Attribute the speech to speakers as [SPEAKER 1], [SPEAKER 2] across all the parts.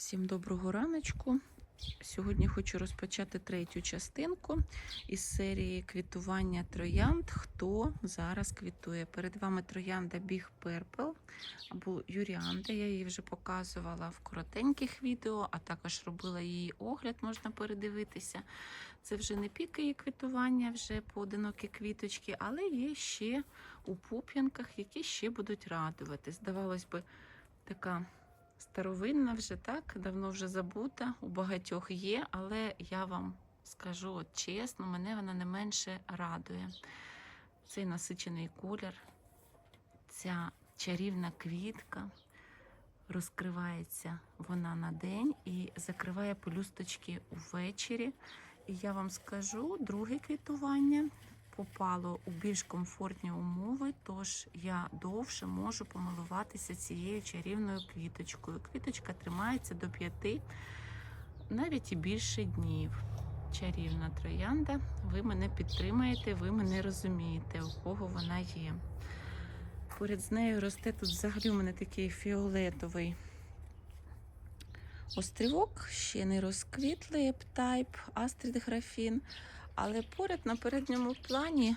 [SPEAKER 1] Всім доброго раночку. Сьогодні хочу розпочати третю частинку із серії квітування троянд. Хто зараз квітує? Перед вами троянда Big Purple або Юріанда. Я її вже показувала в коротеньких відео, а також робила її огляд, можна передивитися. Це вже не пік її квітування, вже поодинокі квіточки, але є ще у пуп'янках, які ще будуть радувати. Здавалось би, така старовинна вже так, давно вже забута, у багатьох є, але я вам скажу от чесно, мене вона не менше радує. Цей насичений колір, ця чарівна квітка. Розкривається вона на день і закриває пелюсточки увечері. І я вам скажу, друге квітування попало у більш комфортні умови, тож я довше можу помилуватися цією чарівною квіточкою. Квіточка тримається до п'яти, навіть і більше днів. Чарівна троянда. Ви мене підтримаєте, ви мене розумієте, у кого вона є. Поряд з нею росте тут взагалі у мене такий фіолетовий острівок, ще не розквітлий ептайп, астрид графін. Але поряд на передньому плані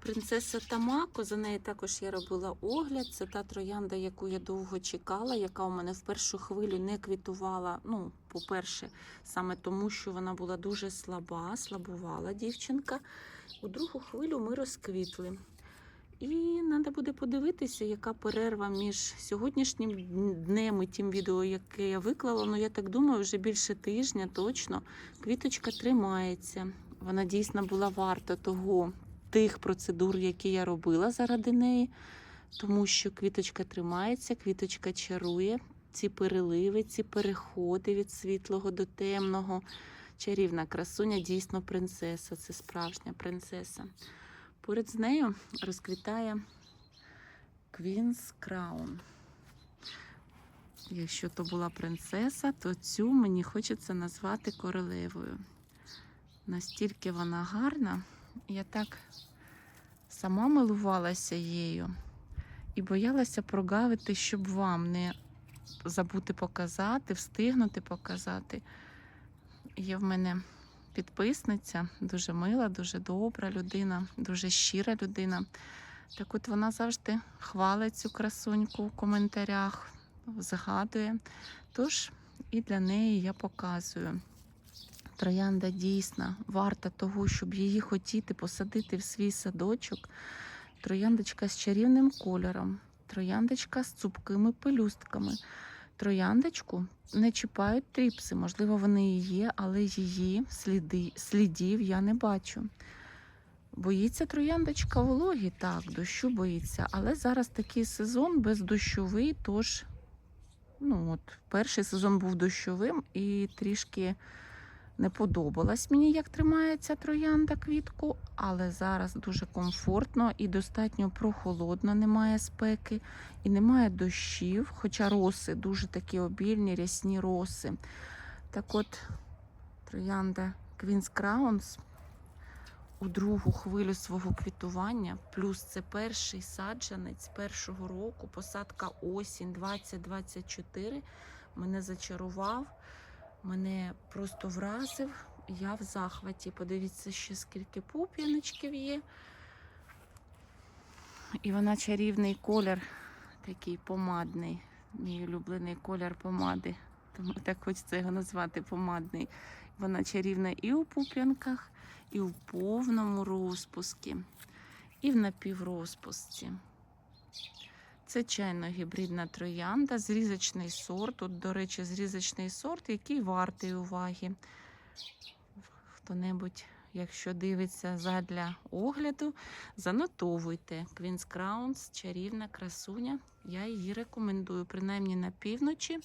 [SPEAKER 1] принцеса Тамако, за нею також я робила огляд. Це та троянда, яку я довго чекала, яка у мене в першу хвилю не квітувала. Ну, по-перше, саме тому, що вона була дуже слаба, слабувала дівчинка. У другу хвилю ми розквітли. І треба буде подивитися, яка перерва між сьогоднішнім днем і тим відео, яке я виклала. Ну, я так думаю, вже більше тижня точно. Квіточка тримається. Вона дійсно була варта того, тих процедур, які я робила заради неї, тому що квіточка тримається, квіточка чарує. Ці переливи, ці переходи від світлого до темного. Чарівна красуня, дійсно принцеса. Це справжня принцеса. Поряд з нею розквітає Queen's Crown. Якщо то була принцеса, то цю мені хочеться назвати королевою. Настільки вона гарна, я так сама милувалася їю і боялася прогавити, щоб вам не забути показати, встигнути показати. Є в мене підписниця, дуже мила, дуже добра людина, дуже щира людина. Так от вона завжди хвалить цю красуньку в коментарях, згадує. Тож і для неї я показую. Троянда дійсна, варта того, щоб її хотіти посадити в свій садочок. Трояндочка з чарівним кольором, трояндочка з цупкими пелюстками. Трояндочку не чіпають тріпси. Можливо, вони і є, але її сліди, слідів я не бачу. Боїться трояндочка вологі, так, дощу боїться, але зараз такий сезон бездощовий, тож ну, от, перший сезон був дощовим і трішки не подобалась мені, як тримається троянда квітку, але зараз дуже комфортно і достатньо прохолодно, немає спеки і немає дощів, хоча роси дуже такі обільні, рясні роси. Так от, троянда Queen's Crowns у другу хвилю свого квітування, плюс це перший саджанець першого року, посадка осінь 2024, мене зачарував. Мене просто вразив, я в захваті. Подивіться, ще скільки пуп'яночків є. І вона чарівний колір, такий помадний, мій улюблений колір помади. Тому так хочеться його назвати помадний. Вона чарівна і у пуп'янках, і у повному розпуску, і в напіврозпусці. Це чайно-гібридна троянда, зрізочний сорт. Тут, до речі, зрізочний сорт, який вартий уваги. Хто-небудь, якщо дивиться задля огляду, занотовуйте. Queen's Crowns, чарівна красуня. Я її рекомендую, принаймні на півночі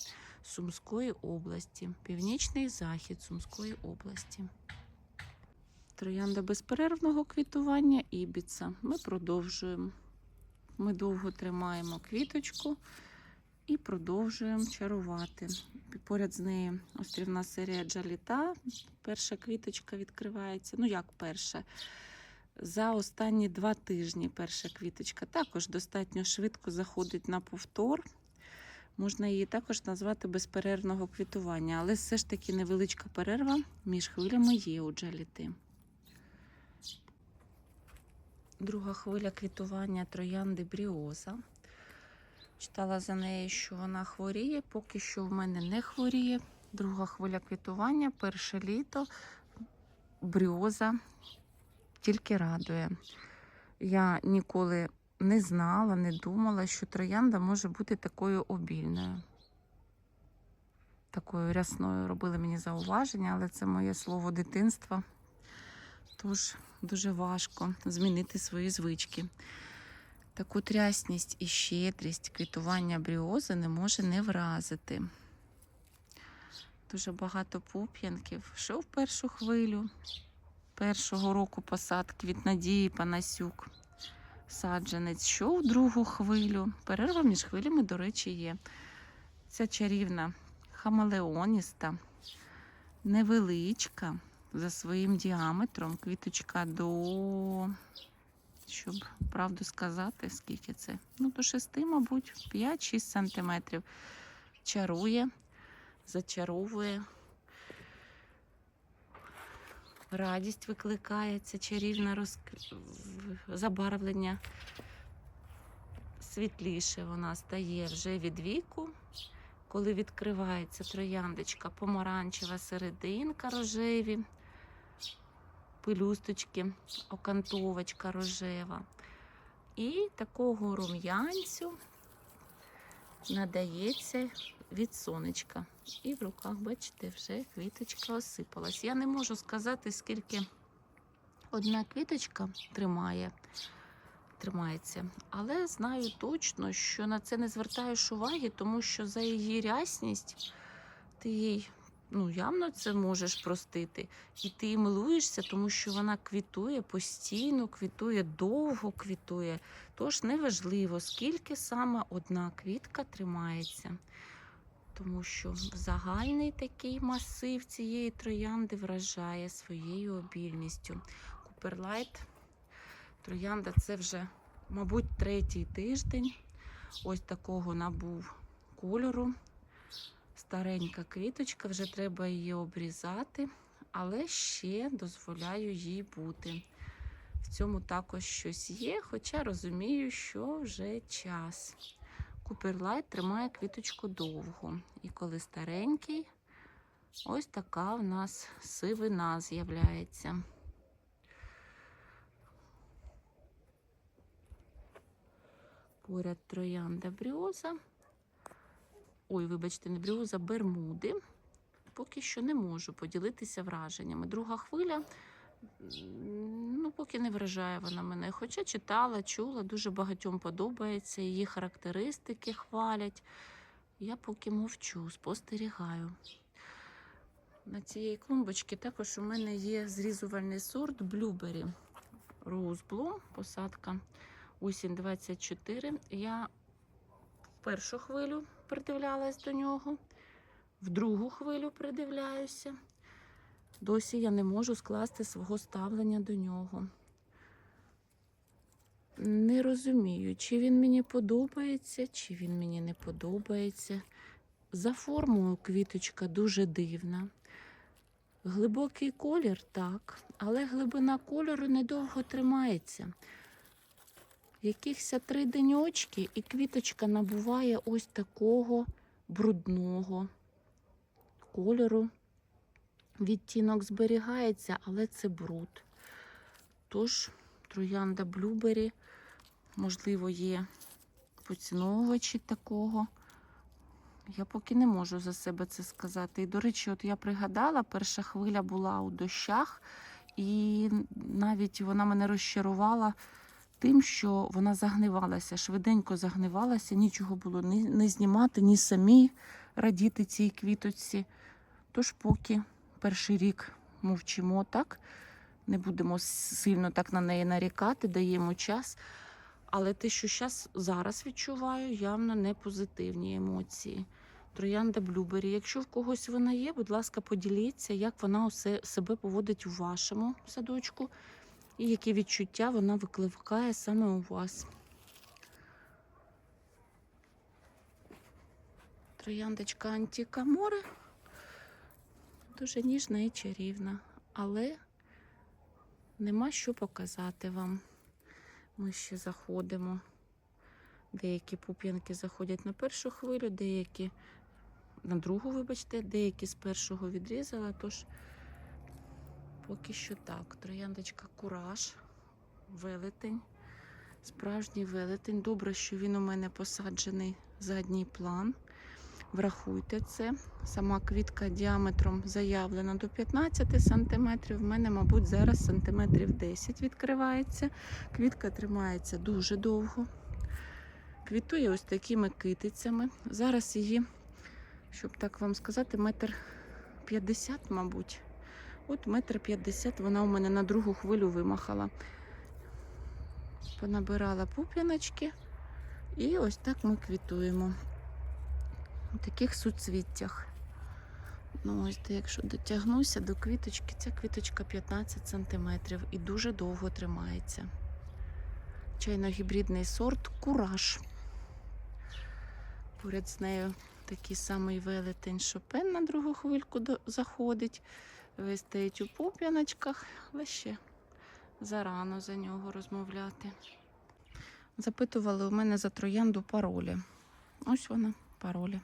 [SPEAKER 1] Сумської області, північний захід Сумської області. Троянда безперервного квітування ібіца. Ми продовжуємо. Ми довго тримаємо квіточку і продовжуємо чарувати. Поряд з нею острівна серія Джаліта. Перша квіточка відкривається. Ну, як перша? За останні два тижні перша квіточка також достатньо швидко заходить на повтор. Можна її також назвати безперервного квітування, але все ж таки невеличка перерва між хвилями є у джаліти. Друга хвиля квітування троянди Бріоза. Читала за нею, що вона хворіє, поки що в мене не хворіє. Друга хвиля квітування, перше літо, бріоза тільки радує. Я ніколи не знала, не думала, що троянда може бути такою обільною. Такою рясною робили мені зауваження, але це моє слово дитинства. Тож дуже важко змінити свої звички. Таку трясність і щедрість квітування бріози не може не вразити. Дуже багато пуп'янків. Що в першу хвилю першого року посадки від Надії Панасюк. Саджанець, що в другу хвилю. Перерва між хвилями, до речі, є. Ця чарівна хамелеоніста, невеличка за своїм діаметром. Квіточка до, щоб правду сказати, скільки це? Ну, до 6, мабуть, 5-6 сантиметрів. Чарує, зачаровує. Радість викликає це чарівне розк... забарвлення. Світліше вона стає вже від віку, коли відкривається трояндочка, помаранчева серединка рожеві, пелюсточки, окантовочка рожева. І такого рум'янцю надається від сонечка. І в руках, бачите, вже квіточка осипалась. Я не можу сказати, скільки одна квіточка тримає, тримається, але знаю точно, що на це не звертаєш уваги, тому що за її рясність ти їй ну, явно це можеш простити. І ти милуєшся, тому що вона квітує постійно, квітує довго квітує. Тож неважливо, скільки саме одна квітка тримається тому що загальний такий масив цієї троянди вражає своєю обільністю. Куперлайт троянда це вже, мабуть, третій тиждень. Ось такого набув кольору. Старенька квіточка, вже треба її обрізати, але ще дозволяю їй бути. В цьому також щось є, хоча розумію, що вже час. Куперлайт тримає квіточку довго. І коли старенький, ось така в нас сивина з'являється. Поряд троянда бріоза. Ой, вибачте, не бріоза, бермуди. Поки що не можу поділитися враженнями. Друга хвиля, ну, поки не вражає вона мене. Хоча читала, чула, дуже багатьом подобається, її характеристики хвалять. Я поки мовчу, спостерігаю. На цієї клумбочці також у мене є зрізувальний сорт Rose Bloom, посадка осінь 24. Я першу хвилю придивлялась до нього, в другу хвилю придивляюся. Досі я не можу скласти свого ставлення до нього. Не розумію, чи він мені подобається, чи він мені не подобається. За формою квіточка дуже дивна. Глибокий колір так, але глибина кольору недовго тримається. Якихось три деньочки, і квіточка набуває ось такого брудного кольору. Відтінок зберігається, але це бруд. Тож, троянда Блюбері, можливо, є поціновувачі такого. Я поки не можу за себе це сказати. І, до речі, от я пригадала, перша хвиля була у дощах, і навіть вона мене розчарувала тим, що вона загнивалася, швиденько загнивалася, нічого було ні знімати, ні самі радіти цій квіточці. Тож поки перший рік мовчимо так, не будемо сильно так на неї нарікати, даємо час. Але те, що зараз відчуваю, явно не позитивні емоції. Троянда Блюбері. Якщо в когось вона є, будь ласка, поділіться, як вона усе себе поводить у вашому садочку і які відчуття вона викликає саме у вас. Трояндочка Антіка Море. Дуже ніжна і чарівна, але нема що показати вам. Ми ще заходимо. Деякі пуп'янки заходять на першу хвилю, деякі на другу, вибачте, деякі з першого відрізала, тож поки що так. Трояндочка Кураж, велетень, справжній велетень. Добре, що він у мене посаджений задній план. Врахуйте це. Сама квітка діаметром заявлена до 15 см. В мене, мабуть, зараз сантиметрів 10 відкривається. Квітка тримається дуже довго. Квітує ось такими китицями. Зараз її, щоб так вам сказати, метр 50, мабуть. От метр 50 вона у мене на другу хвилю вимахала. Понабирала пуп'яночки. І ось так ми квітуємо. У таких суцвіттях. Ну, ось де, якщо дотягнуся до квіточки, ця квіточка 15 см і дуже довго тримається. Чайно-гібридний сорт Кураж. Поряд з нею такий самий велетень Шопен на другу хвильку заходить. Весь стоїть у пуп'яночках, але ще зарано за нього розмовляти. Запитували у мене за троянду паролі. Ось вона, паролі.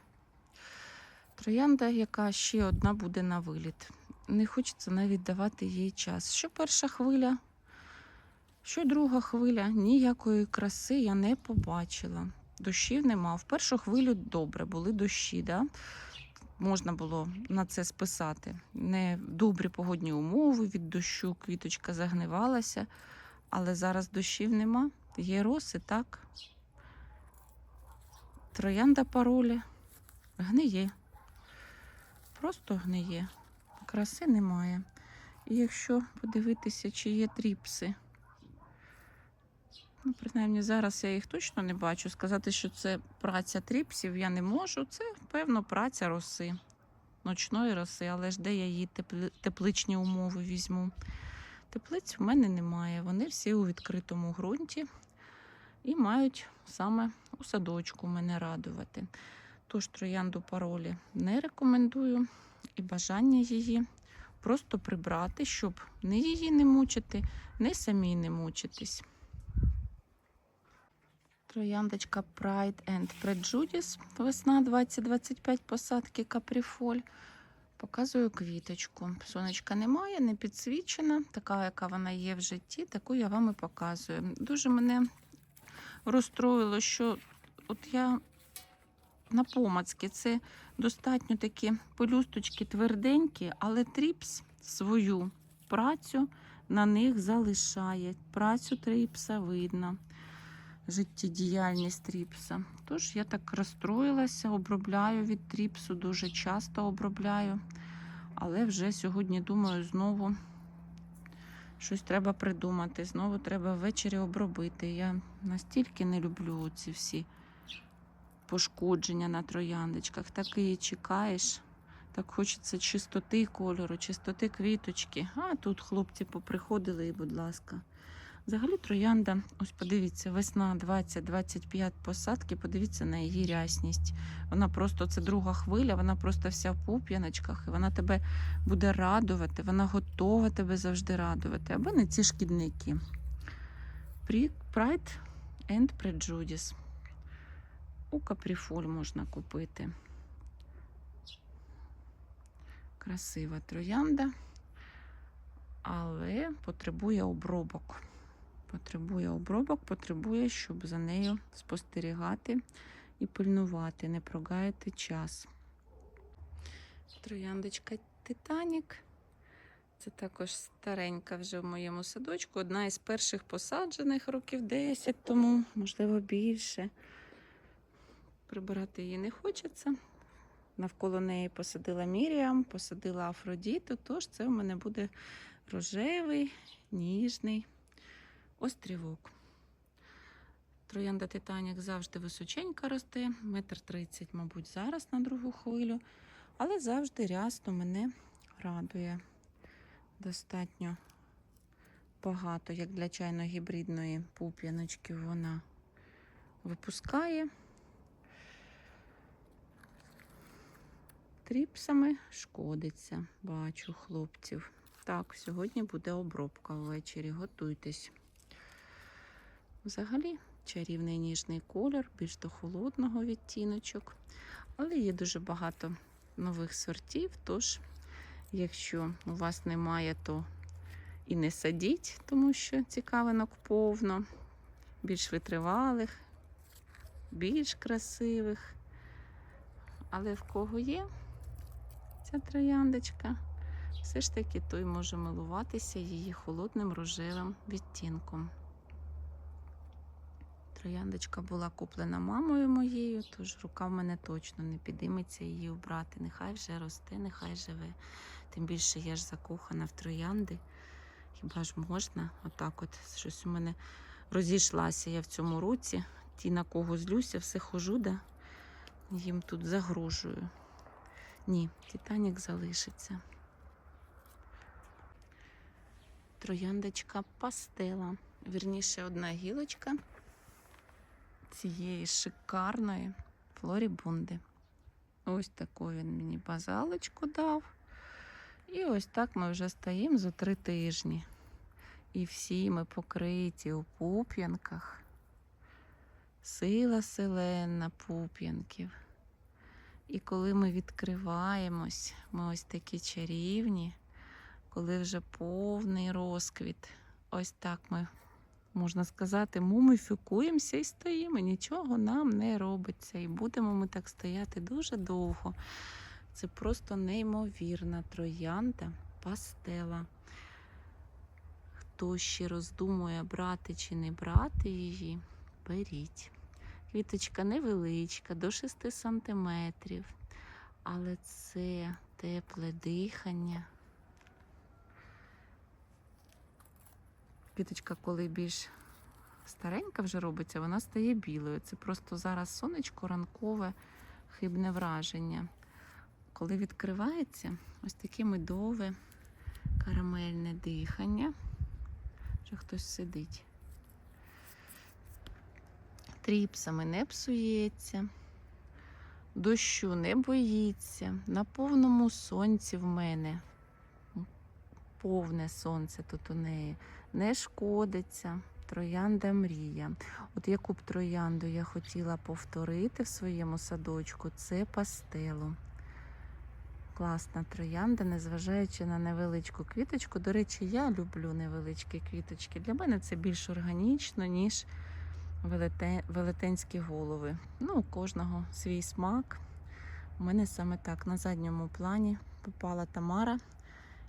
[SPEAKER 1] Троянда, яка ще одна буде на виліт. Не хочеться навіть давати їй час. Що перша хвиля, що друга хвиля, ніякої краси я не побачила. Дощів нема. В першу хвилю добре, були дощі. Да? Можна було на це списати. Не добрі погодні умови від дощу, квіточка загнивалася, але зараз дощів нема. Є роси, так. Троянда паролі гниє. Просто гниє. Краси немає. І якщо подивитися, чи є тріпси, ну, принаймні зараз я їх точно не бачу. Сказати, що це праця тріпсів, я не можу. Це, певно, праця роси, ночної роси, але ж де я її тепли- тепличні умови візьму. Теплиць в мене немає. Вони всі у відкритому ґрунті і мають саме у садочку мене радувати. Тож троянду паролі не рекомендую і бажання її просто прибрати, щоб не її не мучити, не самі не мучитись. Трояндочка Pride and Prejudice, весна 2025 посадки капріфоль. Показую квіточку. Сонечка немає, не підсвічена, така, яка вона є в житті, таку я вам і показую. Дуже мене розстроїло, що от я на помацки це достатньо такі пелюсточки тверденькі, але тріпс свою працю на них залишає. Працю тріпса видно, життєдіяльність тріпса. Тож я так розстроїлася, обробляю від тріпсу, дуже часто обробляю. Але вже сьогодні думаю, знову щось треба придумати. Знову треба ввечері обробити. Я настільки не люблю ці всі пошкодження на трояндочках. Так і чекаєш. Так хочеться чистоти кольору, чистоти квіточки. А тут хлопці поприходили і, будь ласка. Взагалі троянда, ось подивіться, весна 20-25 посадки, подивіться на її рясність. Вона просто, це друга хвиля, вона просто вся в пуп'яночках, і вона тебе буде радувати, вона готова тебе завжди радувати. Аби не ці шкідники. Pri- Pride and Prejudice. У капріфоль можна купити. Красива троянда, але потребує обробок. Потребує обробок, потребує, щоб за нею спостерігати і пильнувати, не прогаяти час. Трояндочка Титанік. Це також старенька вже в моєму садочку. Одна із перших посаджених років 10 тому, можливо, більше. Прибирати її не хочеться. Навколо неї посадила Міріам, посадила Афродіту, тож це в мене буде рожевий, ніжний острівок. Троянда Титанік завжди височенька росте, метр тридцять, мабуть, зараз на другу хвилю, але завжди рясно мене радує. Достатньо багато, як для чайно-гібридної пуп'яночки, вона випускає. Тріпсами шкодиться, бачу хлопців. Так, сьогодні буде обробка ввечері, готуйтесь. Взагалі, чарівний ніжний колір, більш до холодного відтіночок. Але є дуже багато нових сортів. Тож, якщо у вас немає, то і не садіть, тому що цікавинок повно, більш витривалих, більш красивих. Але в кого є ця трояндочка, все ж таки той може милуватися її холодним рожевим відтінком. Трояндочка була куплена мамою моєю, тож рука в мене точно не підійметься її обрати. Нехай вже росте, нехай живе. Тим більше я ж закохана в троянди. Хіба ж можна? Отак, от щось у мене розійшлася я в цьому році. Ті, на кого злюся, все хожу, да їм тут загрожую. Ні, Титанік залишиться. Трояндочка пастела. Вірніше, одна гілочка цієї шикарної флорібунди. Ось таку він мені базалочку дав. І ось так ми вже стоїмо за три тижні. І всі ми покриті у пуп'янках. Сила селена пуп'янків. І коли ми відкриваємось, ми ось такі чарівні, коли вже повний розквіт, ось так ми, можна сказати, муміфікуємося і стоїмо, нічого нам не робиться. І будемо ми так стояти дуже довго. Це просто неймовірна троянда пастела. Хто ще роздумує, брати чи не брати її, беріть. Квіточка невеличка, до 6 сантиметрів, але це тепле дихання. Квіточка, коли більш старенька вже робиться, вона стає білою. Це просто зараз сонечко ранкове хибне враження. Коли відкривається, ось таке медове карамельне дихання. Вже хтось сидить тріпсами не псується, дощу не боїться, на повному сонці в мене. Повне сонце тут у неї не шкодиться. Троянда мрія. От яку б троянду я хотіла повторити в своєму садочку, це пастелу. Класна троянда, незважаючи на невеличку квіточку. До речі, я люблю невеличкі квіточки. Для мене це більш органічно, ніж велетенські голови. Ну, у кожного свій смак. У мене саме так. На задньому плані попала Тамара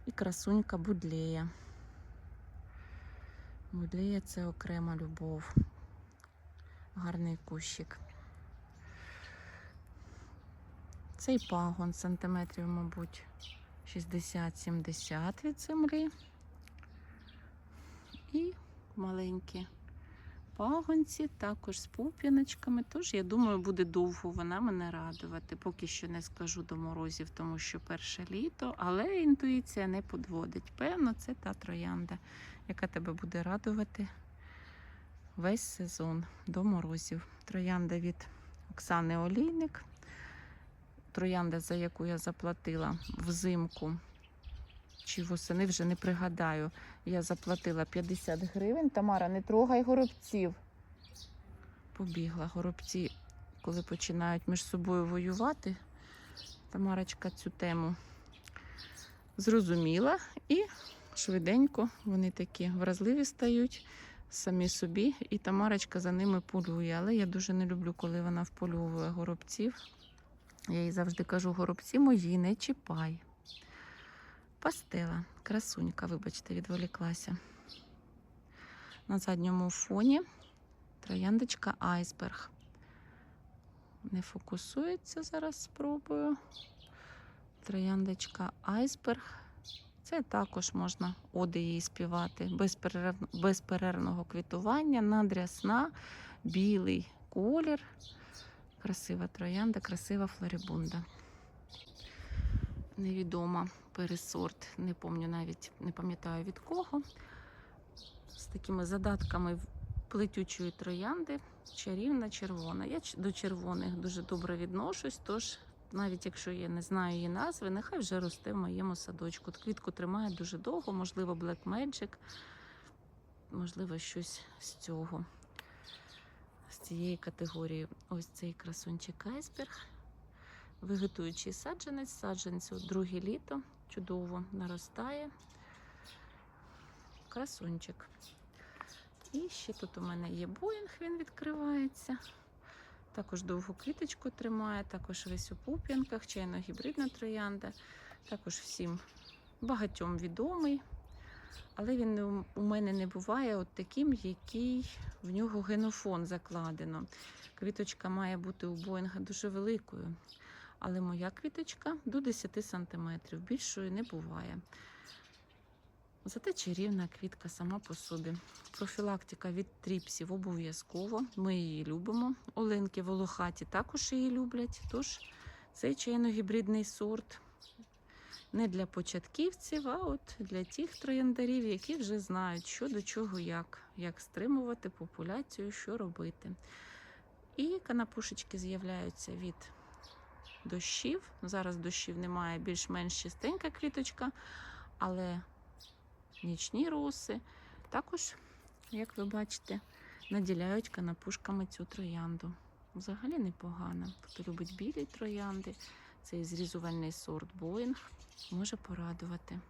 [SPEAKER 1] і красунька Будлея. Будлея це окрема любов. Гарний кущик. Цей пагон сантиметрів, мабуть, 60-70 від землі. І маленькі пагонці, також з пуп'яночками. Тож, я думаю, буде довго вона мене радувати. Поки що не скажу до морозів, тому що перше літо, але інтуїція не подводить. Певно, це та троянда, яка тебе буде радувати весь сезон до морозів. Троянда від Оксани Олійник. Троянда, за яку я заплатила взимку. Чи восени вже не пригадаю. Я заплатила 50 гривень. Тамара, не трогай горобців. Побігла горобці, коли починають між собою воювати. Тамарочка цю тему зрозуміла і швиденько вони такі вразливі стають самі собі, і Тамарочка за ними полює. Але я дуже не люблю, коли вона вполювує горобців. Я їй завжди кажу: горобці мої, не чіпай. Пастела, красунька, вибачте, відволіклася. На задньому фоні трояндочка айсберг. Не фокусується, зараз спробую. Трояндочка айсберг. Це також можна оди їй співати. Безперерв... Безперервного квітування, надрясна, білий колір. Красива троянда, красива флорибунда. Невідома пересорт, не пам'ятаю навіть, не пам'ятаю від кого. З такими задатками плетючої троянди, чарівна червона. Я до червоних дуже добре відношусь, тож навіть якщо я не знаю її назви, нехай вже росте в моєму садочку. Квітку тримає дуже довго, можливо, Black Magic, можливо, щось з цього, з цієї категорії. Ось цей красунчик айсберг. Вегетуючий саджанець, саджанцю друге літо, чудово наростає. Красунчик. І ще тут у мене є боїнг, він відкривається. Також довгу квіточку тримає, також весь у пуп'янках, чайно-гібридна троянда. Також всім багатьом відомий. Але він у- мене не буває от таким, який в нього генофон закладено. Квіточка має бути у Боїнга дуже великою. Але моя квіточка до 10 см, більшої не буває. Зате чарівна квітка сама по собі. Профілактика від тріпсів обов'язково. Ми її любимо. Оленки волохаті також її люблять. Тож цей чайно-гібридний сорт не для початківців, а от для тих трояндарів, які вже знають, що до чого, як, як стримувати популяцію, що робити. І канапушечки з'являються від дощів. Зараз дощів немає, більш-менш чистенька квіточка, але нічні роси також, як ви бачите, наділяють канапушками цю троянду. Взагалі непогано. Хто любить білі троянди, цей зрізувальний сорт Боїнг може порадувати.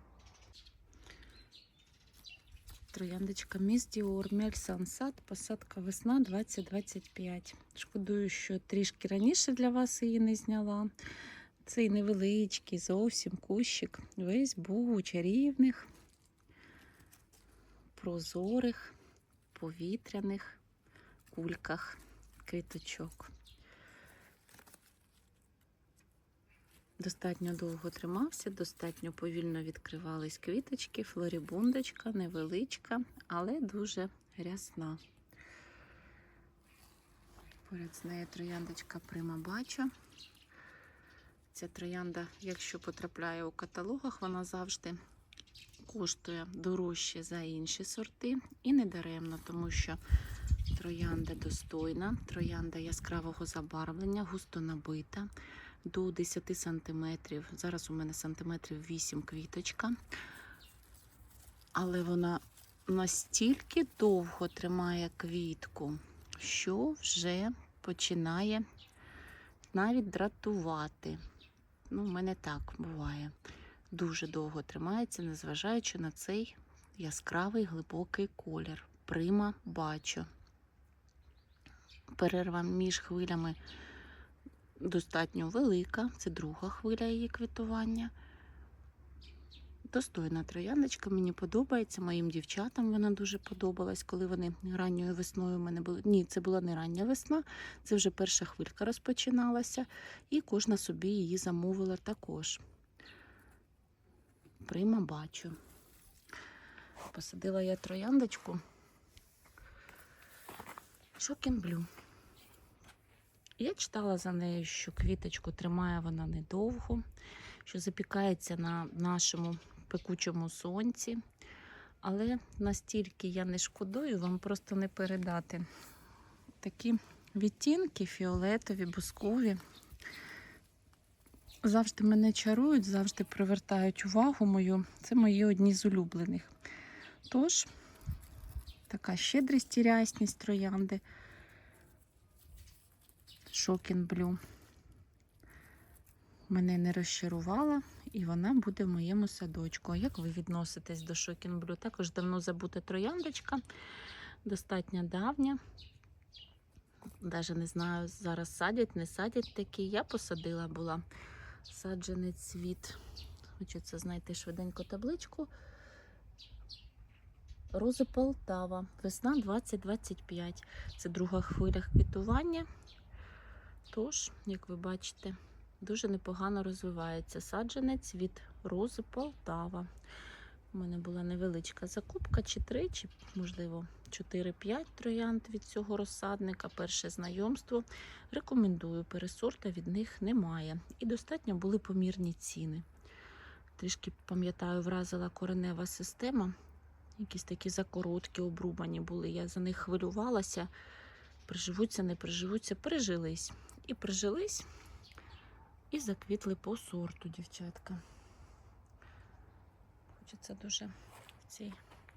[SPEAKER 1] Трояндочка Міс Діор Мель Сансад, посадка весна 2025. Шкодую, що трішки раніше для вас її не зняла. Цей невеличкий зовсім кущик. Весь був у чарівних, прозорих, повітряних кульках квіточок. Достатньо довго тримався, достатньо повільно відкривались квіточки, флорібундочка невеличка, але дуже рясна. Поряд з нею трояндочка Прима Бачо. Ця троянда, якщо потрапляє у каталогах, вона завжди коштує дорожче за інші сорти. І не даремно, тому що троянда достойна, троянда яскравого забарвлення, густо набита до 10 сантиметрів. Зараз у мене сантиметрів 8 квіточка. Але вона настільки довго тримає квітку, що вже починає навіть дратувати. Ну, в мене так буває. Дуже довго тримається, незважаючи на цей яскравий глибокий колір. Прима бачу. Перерва між хвилями достатньо велика. Це друга хвиля її квітування. Достойна трояндочка, мені подобається. Моїм дівчатам вона дуже подобалась, коли вони ранньою весною у мене були. Ні, це була не рання весна, це вже перша хвилька розпочиналася, і кожна собі її замовила також. Прима бачу. Посадила я трояндочку. Шокінблю. Я читала за нею, що квіточку тримає вона недовго, що запікається на нашому пекучому сонці. Але настільки я не шкодую, вам просто не передати. Такі відтінки фіолетові, бускові. Завжди мене чарують, завжди привертають увагу мою. Це мої одні з улюблених. Тож, така щедрість і рясність троянди. Шокін Блю мене не розчарувала, і вона буде в моєму садочку. А як ви відноситесь до Шокін Блю? Також давно забута трояндочка, достатньо давня. Даже не знаю, зараз садять, не садять такі. Я посадила була саджанець від. Хочеться знайти швиденько табличку. Рози Полтава. Весна 2025. Це друга хвиля квітування. Тож, як ви бачите, дуже непогано розвивається саджанець від рози Полтава. У мене була невеличка закупка, чи три, чи, можливо, 4-5 троянд від цього розсадника. Перше знайомство. Рекомендую, пересорта від них немає. І достатньо були помірні ціни. Трішки, пам'ятаю, вразила коренева система. Якісь такі закороткі, обрубані були. Я за них хвилювалася. Приживуться, не приживуться, прижились. І прижились. І заквітли по сорту, дівчатка. Хочеться дуже в ці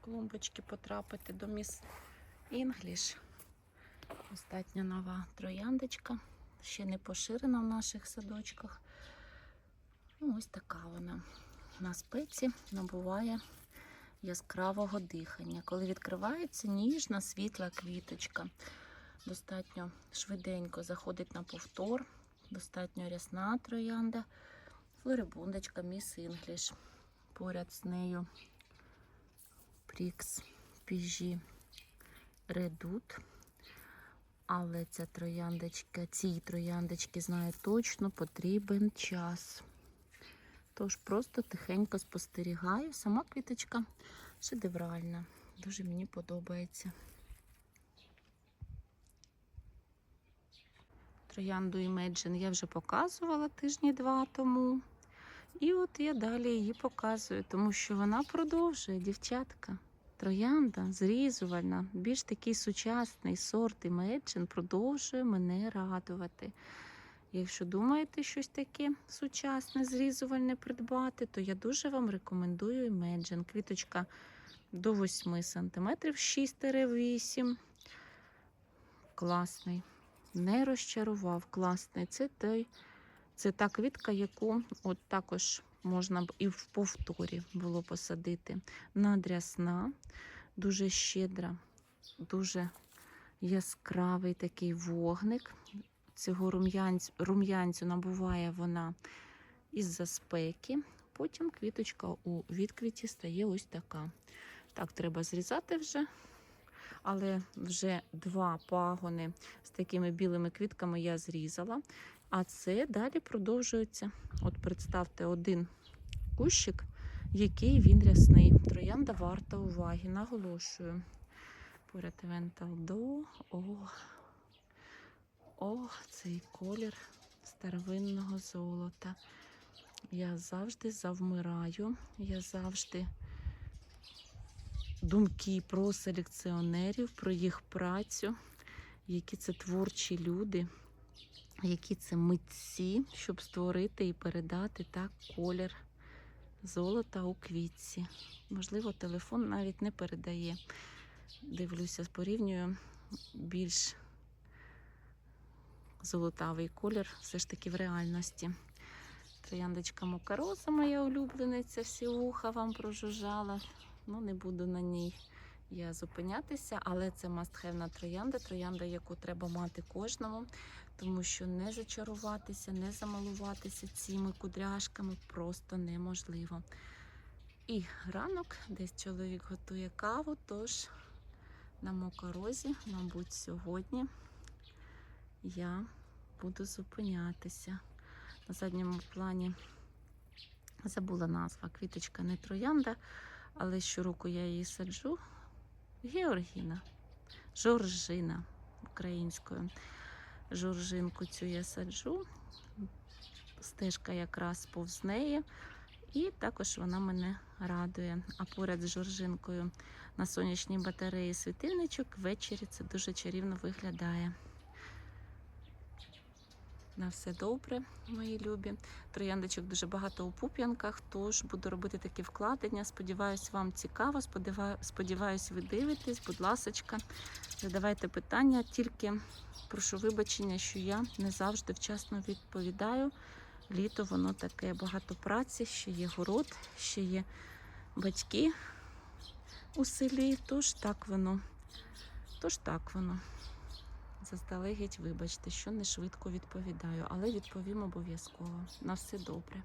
[SPEAKER 1] клумбочки потрапити до міс Інгліш. Остатня нова трояндочка. Ще не поширена в наших садочках. Ну, ось така вона. На спеці набуває яскравого дихання. Коли відкривається ніжна світла квіточка. Достатньо швиденько заходить на повтор. Достатньо рясна троянда. Флорибундочка Міс Інгліш. Поряд з нею Прікс Піжі Редут. Але ця трояндочка, цій трояндочки знаю точно, потрібен час. Тож просто тихенько спостерігаю. Сама квіточка шедевральна. Дуже мені подобається. Троянду Imagine я вже показувала тижні два тому. І от я далі її показую, тому що вона продовжує, дівчатка. Троянда зрізувальна, більш такий сучасний сорт Imagine продовжує мене радувати. Якщо думаєте щось таке сучасне, зрізувальне придбати, то я дуже вам рекомендую Imagine. Квіточка до 8 см, 6-8. Класний. Не розчарував, класний. Це той, це та квітка, яку от також можна б і в повторі було посадити. Надрясна, дуже щедра, дуже яскравий такий вогник. Цього рум'янцю, рум'янцю набуває вона із-за спеки. Потім квіточка у відквіті стає ось така. Так, треба зрізати вже. Але вже два пагони з такими білими квітками я зрізала. А це далі продовжується. От представте один кущик, який він рясний. Троянда варта уваги. Наголошую. Поряд Венталдо. О, о, цей колір старовинного золота. Я завжди завмираю. Я завжди думки про селекціонерів, про їх працю, які це творчі люди, які це митці, щоб створити і передати так колір золота у квітці. Можливо, телефон навіть не передає. Дивлюся, порівнюю більш золотавий колір, все ж таки в реальності. Трояндочка Мокароза, моя улюблениця, всі вуха вам прожужжала. Ну, не буду на ній я зупинятися, але це мастхевна троянда, троянда, яку треба мати кожному, тому що не зачаруватися, не замалуватися цими кудряшками просто неможливо. І ранок, десь чоловік готує каву, тож на мокорозі, мабуть, сьогодні я буду зупинятися. На задньому плані забула назва. Квіточка не троянда, але щороку я її саджу. Георгіна, жоржина українською. Жоржинку цю я саджу. Стежка якраз повз неї. І також вона мене радує. А поряд з жоржинкою на сонячній батареї світильничок ввечері це дуже чарівно виглядає. На все добре, мої любі. Трояндочок дуже багато у пуп'янках, тож буду робити такі вкладення. Сподіваюсь, вам цікаво. Сподіваюсь, ви дивитесь. Будь ласочка, задавайте питання. Тільки прошу вибачення, що я не завжди вчасно відповідаю. Літо воно таке багато праці, ще є город, ще є батьки у селі. Тож так воно. Тож так воно. Заздалегідь, вибачте, що не швидко відповідаю, але відповім обов'язково. На все добре.